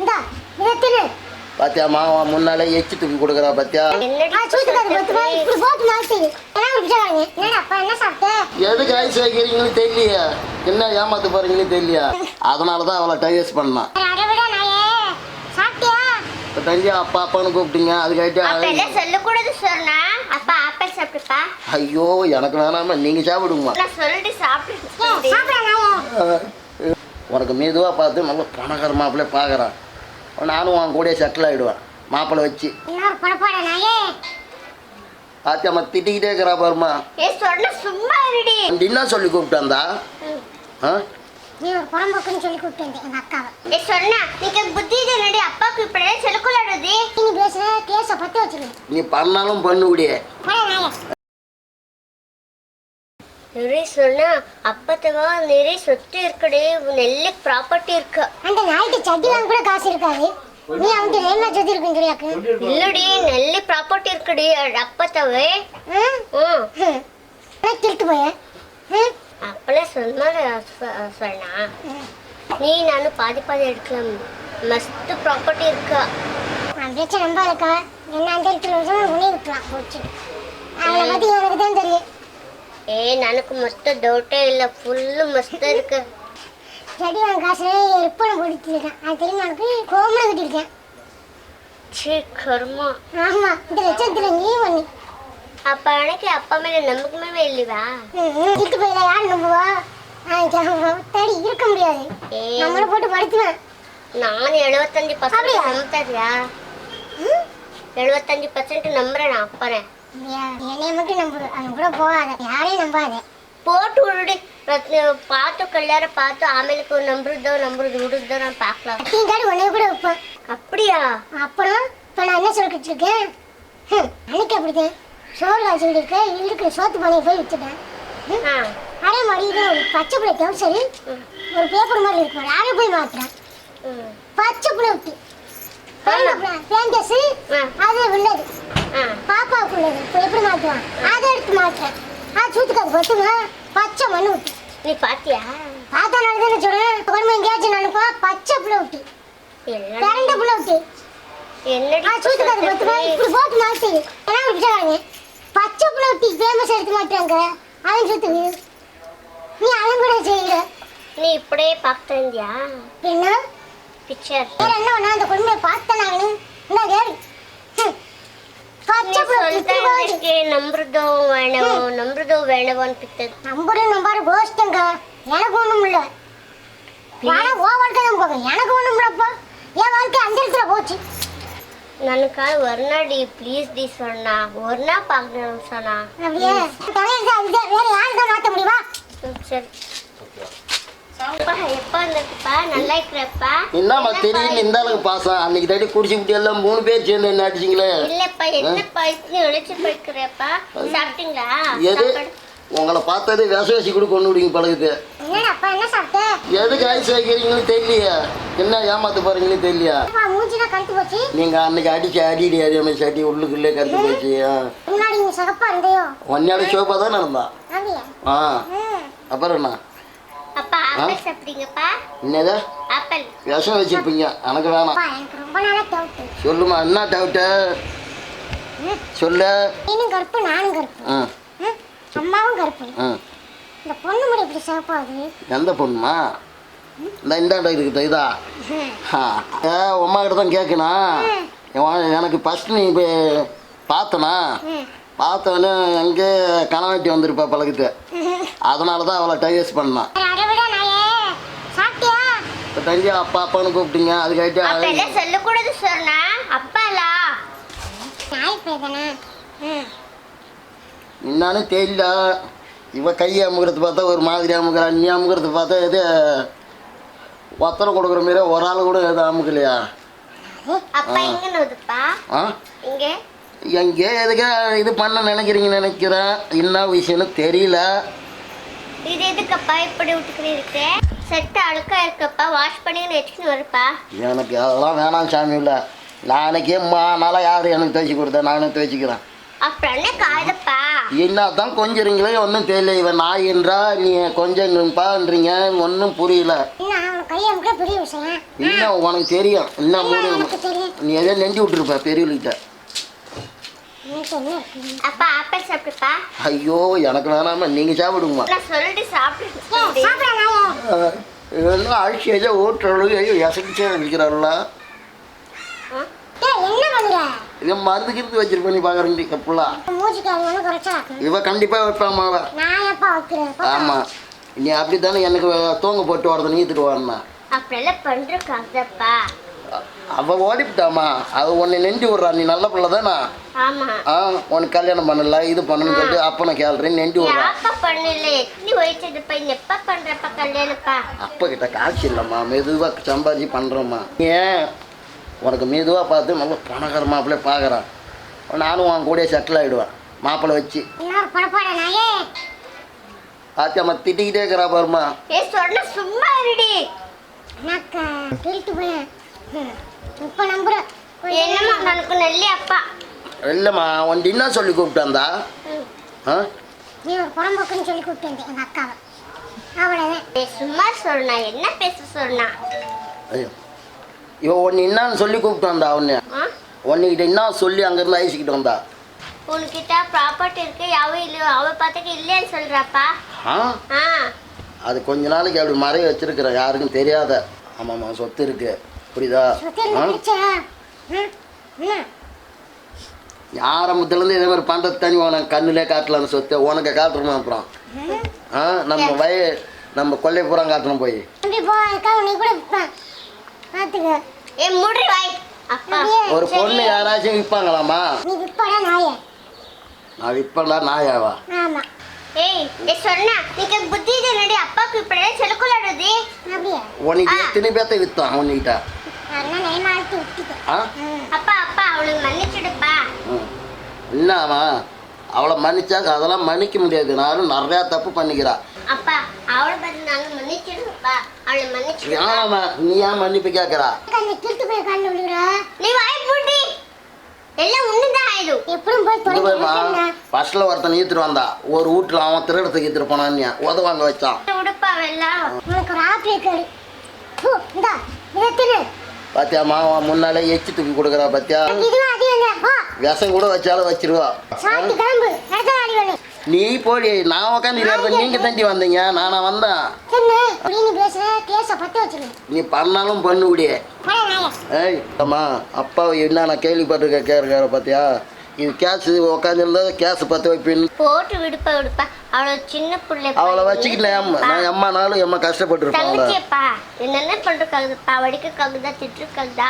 இந்தா இதை தின்னு பாத்தியா மாவா முன்னாலே எச்சி தூக்கி கொடுக்குறா பாத்தியா? எதுக்கு ஐஸ் வைக்கிறீங்கன்னு தெரியலையா. என்ன ஏமாத்து போறீங்கன்னு தெரியலையா. அதனால தான் அவளை டைவர்ஸ் பண்ணான். தஞ்சியா அப்பா அப்பான்னு கூப்பிட்டீங்க. அதுக்காயிட்டு சொல்லக்கூடாது சொன்னா? அப்பா ஆப்பிள் சாப்பிட்டுப்பா ஐயோ எனக்கு வேணாம நீங்க சாப்பிடுங்க நான் சொல்லிட்டு சாப்பிட்டு உனக்கு மெதுவாக பார்த்து நல்ல பணக்கார மாப்பிள்ளை பார்க்குறான். நானும் உன் கூட செட்டில் ஆகிடுவேன் மாப்பிள்ளை வச்சு. பாத்தியாம்மா திட்டிக்கிட்டே இருக்கிறா பாருமா என்ன சொல்லி கூப்பிட்டாந்தா ஆ? நீ ஒரு புறம்போக்குன்னு சொல்லி கூப்பிட்டு வந்தேன் எங்க அக்காவை. ஏ சொன்னா நீங்க புத்தி இல்லடி அப்பாக்கு இப்படியே சொல்லக்கூடாது நீ பேசுற கேஸை வச்சிருக்கேன் நீ பண்ணாலும் பண்ணு முடியே போடா நாயே. நிறைய சொன்னா அப்பத்தவா நிறைய சொத்து இருக்குடி. நெல்ல ப்ராப்பர்ட்டி இருக்கு. அந்த நாய்க்கு சட்டி வாங்க கூட காசு இருக்காது. நீ அவன்கிட்ட என்ன சொத்தி இருக்குன்னு சொல்லியாக்கு. இல்லடி நெல்ல ப்ராப்பர்ட்டி இருக்குடி. அப்பத்தவே. ம் திருட்டு போய? ம் அப்பளே சொன்னா. சொன்னா நீ நானும் பாதி பாதி எடுக்கலாம். மஸ்த் ப்ராப்பர்ட்டி இருக்கு. அப்படியே நம்ப இருக்கா என்ன அந்த இடத்துல வருஷமா உனி விட்டுலாம் போச்சு. அவளை பத்தி எனக்கு தான் தெரியும். ಏ நனக்கு ಮಸ್ತ್ டவுட்டே ಇಲ್ಲ ஃபுல்லு ಮಸ್ತ್ இருக்கு. சரி அவன் காசுல எருப்பனை பிடிச்சிருக்கான். அது தெரியும் அவனுக்கு கோமரம் கட்டியிருக்கேன். ಛೀ ಕರ್ಮ ஆமா இந்த லட்சத்துல நீ ஒண்ணு. ಅಪ್ಪ ಅಣಕ್ಕೆ ಅಪ್ಪ ಮೇಲೆ ನಂಬಿಕೆ ಮೇಲೆ ಇಲ್ಲಿವಾ வீட்டு போயில யார் நம்புவா? அவன் இருக்க முடியாது. ಏ நம்மளை போட்டு படுத்துவேன். நான் எழுபத்தஞ்சு பர்சன்ட் அப்படியா? நம்புறியா எழுபத்தஞ்சு பர்சன்ட் நம்புறேன் நான் அப்பனை என்னைய மட்டும் நம்பு அவன் கூட போகாத. யாரையும் நம்பாத. போட்டு விடுடி. பார்த்து கல்யாண பார்த்து ஆಮೇಲೆ நம்புறதோ நம்புறது விடுறதோ நான் பார்க்கலாம். காடி உன்னைய கூட வைப்பேன் அப்படியா? அப்புறம் இப்போ நான் என்ன சொல்லிட்டு இருக்கேன்? அன்னைக்கு அப்படிதான் சோறு காய்ச்சி இருக்கேன் இருக்கிற சோத்து பானையை போய் ஆ. அதே மாதிரி இது ஒரு பச்சை பிள்ளை டவுசரு ஒரு பேப்பர் மாதிரி இருக்கும் அதை போய் மாத்துறேன். பச்சை பிள்ளை விட்டு. பேண்டஸ். அது உள்ளது. ஆ. பாப்பாவுக்கு உள்ளது இப்போ எப்படி மாற்றுவான் அதை எடுத்து மாத்துறேன் அது சூத்துக்காது பத்துமா? பச்சை மண்ணு விட்டு நீ பாத்தியா? பார்த்தா நான் தானே சொல்றேன் குழம்பு எங்கேயாச்சும் நினைப்பா பச்சை பிள்ளை விட்டு என்ன பிறண்ட பிள்ளை விட்டு என்னடி ஆ சூத்துக்காது பத்துமா? இப்படி போட்டு என்ன பிச்சாங்க பச்சை பிள்ளை விட்டு ஃபேமஸ் எடுத்து மாட்டாங்க அவன் சூத்துக்கு நீ. அவன் கூட நீ இப்படியே இருந்தியா? என்ன? பிக்சர் வேற என்ன பண்ணா? அந்த குழந்தைய பார்த்தேன் நான் என்ன கேடு ஹம். பச்சை பிள்ளை விட்டு இப்படி போகுது ಇದಕ್ಕೆ ನಂಬ್ರದೋ வேணவோ ನಂಬ್ರದೋ வேணவோ ಅನ್ಪಿತ್ತದ நம்பரும் நம்பாரு கோஷ்டங்க எனக்கு ஒண்ணும் இல்ல ஆனா ஓ வாழ்க்கை தான் போகும் எனக்கு ஒண்ணும் இல்லப்பா என் வாழ்க்கை அந்த இடத்துல போச்சு ನನಗ ವರ್ನಾಡಿ ಪ್ಲೀಸ್ ದಿ ಸಣ್ಣ ವರ್ಣ ಪಾಕ್ನ ಸಣ್ಣ அப்படியே தலையில அதுதான் வேற யாரு தான் மாத்த முடியுமா ಸರಿ என்னம்மா திடீர்னு இந்த அளவுக்கு பாசம்? அன்னைக்கு தடி குடிச்சுக்கிட்டு எல்லாம் மூணு பேர் சேர்ந்து என்ன அடிச்சிங்களே? இல்லப்பா என்னப்பா இது உழைச்சு போய்க்கிறப்பா சாப்பிட்டீங்களா? எது? உங்களை பார்த்தது விச வச்சு கூட கொண்டு விடுங்க பழகுது எதுக்கு ஐஸ் வைக்கிறீங்கன்னு தெரியலையா. என்ன ஏமாத்து போறீங்கன்னு தெரியலையா. நீங்க அன்னைக்கு அடிச்சு அடிடி அதே மாதிரி சட்டி உள்ளுக்குள்ளே கருத்து போச்சு. ஒன்னோட சோப்பா தான் நடந்தா. ஆ. அப்புறம் என்ன? ஆப்பிள் சாப்பிட்டீங்கப்பா என்னது? ஆப்பிள். விஷம் வச்சிருப்பீங்க. எனக்கு வேணாம். எனக்கு ரொம்ப நாளா டவுட்டு சொல்லுமா என்ன டவுட்டு சொல்லு. நீனும் கருப்பு நானும் கருப்பு. அம்மாவும் கருப்பு. ம் இந்த பொண்ணு முடி இப்படி சிவப்பாகுது எந்த பொண்ணுமா? இந்த இந்தாண்ட இருக்குது இதா. ஏ உமா கிட்ட தான் கேட்கணும். எனக்கு ஃபஸ்ட்டு நீ இப்போ பார்த்தனா. பார்த்தவொடனே எங்கே கனவாட்டி வந்திருப்பா பழகுது அதனால தான் அவளை டைவர்ஸ் பண்ணான் அதை விட நாயே சாப்பிட்டியா இப்போ தஞ்சி அப்பா அப்பான்னு கூப்பிட்டீங்க அப்ப அதுக்காயிட்டு எல்லாம் சொல்லக்கூடாது சொன்னா? அப்பாலா? நாய் ம். என்னான்னு தெரியல. இவ கை அமுக்கிறது பார்த்தா ஒரு மாதிரி அமுக்கிறா நீ அமுக்கிறது பார்த்தா எது ஒத்தனை கொடுக்குற மாரி ஒரு ஆள் கூட எதுவும் அமுக்கலையா? அப்பா எங்க நோதுப்பா? ஆ? இங்க எங்கே எதுக்கு இது பண்ண நினைக்கிறீங்க நினைக்கிறேன் என்ன விஷயம்னு தெரியல. இது எதுக்கப்பா இப்படி விட்டுக்கிறீருக்கு செட்டு அழுக்கா இருக்கப்பா வாஷ் பண்ணி வச்சுக்கின்னு வருப்பா. எனக்கு அதெல்லாம் வேணாம் சாமி இல்லை நாளைக்கே மா நாளாக யார் எனக்கு துவைச்சி கொடுத்தா நானே துவைச்சிக்கிறேன் அப்புறம் என்ன காயுதப்பா என்ன தான் கொஞ்சறீங்களே ஒன்றும் தெரியல இவன் நாயின்றா நீ கொஞ்சம்ப்பான்றீங்க ஒன்றும் புரியல. இன்னும் உனக்கு தெரியும். இன்னும் என்ன நீ எதோ நெஞ்சு விட்டுருப்ப பெரியவள்கிட்ட. அப்பா ஆப்பிள் சாப்பிட்டுப்பா ஐயோ எனக்கு வேணாமா நீங்கள் சாப்பிடுங்கம்மா. நான் சொல்லிட்டு சாப்பிட்டு இதெல்லாம் அழிச்சு ஏதோ ஓட்டுறவளுக்கு ஐயோ என்ன பண்ணுற இதை மருந்து கிருந்து வச்சிருப்பேன் நீ பார்க்குறேன் கப்புலா மூச்சுக்கு அது ஒன்று குறைச்சா ஆக்கணும் இவ கண்டிப்பாக. ஆமாம் நீ அப்படி தானே எனக்கு தூங்க போட்டு வரத நீத்துட்டு அப்படியெல்லாம் பண்றக்காதப்பா அவள் ஓடிவிட்டாமா அவ உன்னை நெஞ்சு விட்றா. நீ நல்ல பிள்ளை தானே? ஆ உனக்கு கல்யாணம் பண்ணல இது பண்ணணும்னு சொல்லிட்டு அப்போ நான் கேள்றேன். நெஞ்சு விட்றா. அப்பா கிட்ட காசு இல்லைம்மா. மெதுவாக சம்பாதிச்சு பண்ணுறோம்மா ஏன் உனக்கு மெதுவாக பார்த்து நல்ல பணக்கார மாப்பிள்ளை பார்க்குறான் நானும் உன் கூட செட்டில் ஆகிடுவேன் மாப்பிள்ளை வச்சு. ஆத்தியம்மா திட்டிக்கிட்டே இருக்கிறா பாருமா சும்மா இருடி. இப்போ நம்புறேன் என்னமா எனக்கு நல்லி அப்பா. இல்லைம்மா உன் என்ன சொல்லி கூப்பிட்டாந்தா. ஆ? நீ ஒரு புறம்போக்குன்னு சொல்லி கூப்பிட்டு எங்கள் அக்காவை. அவ்வளோதான் சும்மா சொன்னா என்ன பேச ஐயோ. இவன் ஒன்று என்னான்னு சொல்லி கூப்பிட்டாந்தா உன்னை? ஆ? உன்னைக்கிட்ட என்ன சொல்லி அங்கேருந்து ஐசிக்கிட்டு வந்தா? உன்கிட்ட ப்ராப்பர்ட்டி இருக்கு யாவும் இல்லையோ அவ பார்த்துக்க இல்லைன்னு சொல்றாப்பா. ஆ? அது கொஞ்ச நாளைக்கு அப்படி மறைய வச்சிருக்கிறேன் யாருக்கும் தெரியாத. ஆமாம்மா சொத்து இருக்கு. புரியுதா? ஆரம்பத்துலேருந்து இதே மாதிரி பண்ணுறது தனி உனக்கு கண்ணிலே காட்டலான்னு சொத்து. உனக்கு காட்டுறோமா அப்புறம்? ஆ? நம்ம வய நம்ம கொல்லை பூரா காட்டணும் போய். ஒரு பொண்ணு யாராச்சும் விற்பாங்களாமா நீ விற்பாடா நாயே? நான் விற்பேன்டா நாயாவா? ஆமாம் ஏய் ஏ சொன்னா. நீங்க புத்தி நடி அப்பாக்கு இப்படி செலுக்குலாடுது அப்படியே? உனக்கு எத்தனை பேர்த்த விற்றான் உன்கிட்ட அதெல்லாம் நெய்மா அழுத்தி விட்டுட்டேன் ஆ? ம் அப்பா அப்பா அவளுக்கு மன்னிச்சுடுப்பா. ம். என்னம்மா அவளை மன்னிச்சா அதெல்லாம் மன்னிக்க முடியாது. நானும் நிறையா தப்பு பண்ணிக்கிறா. அப்பா அவளை பார்த்து நாங்க மன்னிச்சிடுப்பா அவளை மன்னிச்சிடு ஆமாம்மா நீ ஏன் மன்னிப்பு அக்கா நீ திருட்டு போய் கண்ணு விழுகிறா நீ வாய் பூட்டி எல்லாம் ஒண்ணுதான் ஆயிடும். எப்படியும் போய் இது பாருமா தொலைங்க ஃபர்ஸ்ட்ல ஒருத்தன் ஈத்துட்டு வந்தா. ஒரு வீட்டில் அவன் திருடத்துக்கு ஈத்துட்டு போனான்னு உதவாங்க வச்சான் உடுப்பா எல்லாம் உனக்கு ஒரு ஆப்பிள் கேடு பூ இந்தா. இதை தின்னு பாத்தியாம்மா அவன் முன்னாலே எச்சி தூக்கி கொடுக்குறா பாத்தியா? விஷம் கூட வச்சாலும் வச்சிருவா. நீ போடி நான் உட்காந்து நீங்க தண்டி வந்தீங்க. நானா வந்தேன். நீ பண்ணாலும் பண்ணு ஏய் அம்மா அப்பா என்ன நான் கேள்விப்பட்டிருக்க கேட்குற பாத்தியா? இது கேஸ் உட்காந்துருந்தா கேஸ் பற்ற வைப்பின்னு. போட்டு விடுப்பா விடுப்பா. அவளை சின்ன பிள்ளை அவளை வச்சுக்கிட்டு நான் எம்மா- நான் கஷ்டப்பட்டுருப்பேன் அவளை தங்கச்சியப்பா என்னென்ன பண்றதுக்காகுதுப்பா வடிக்கக்காகுதா திட்டுருக்காகுதா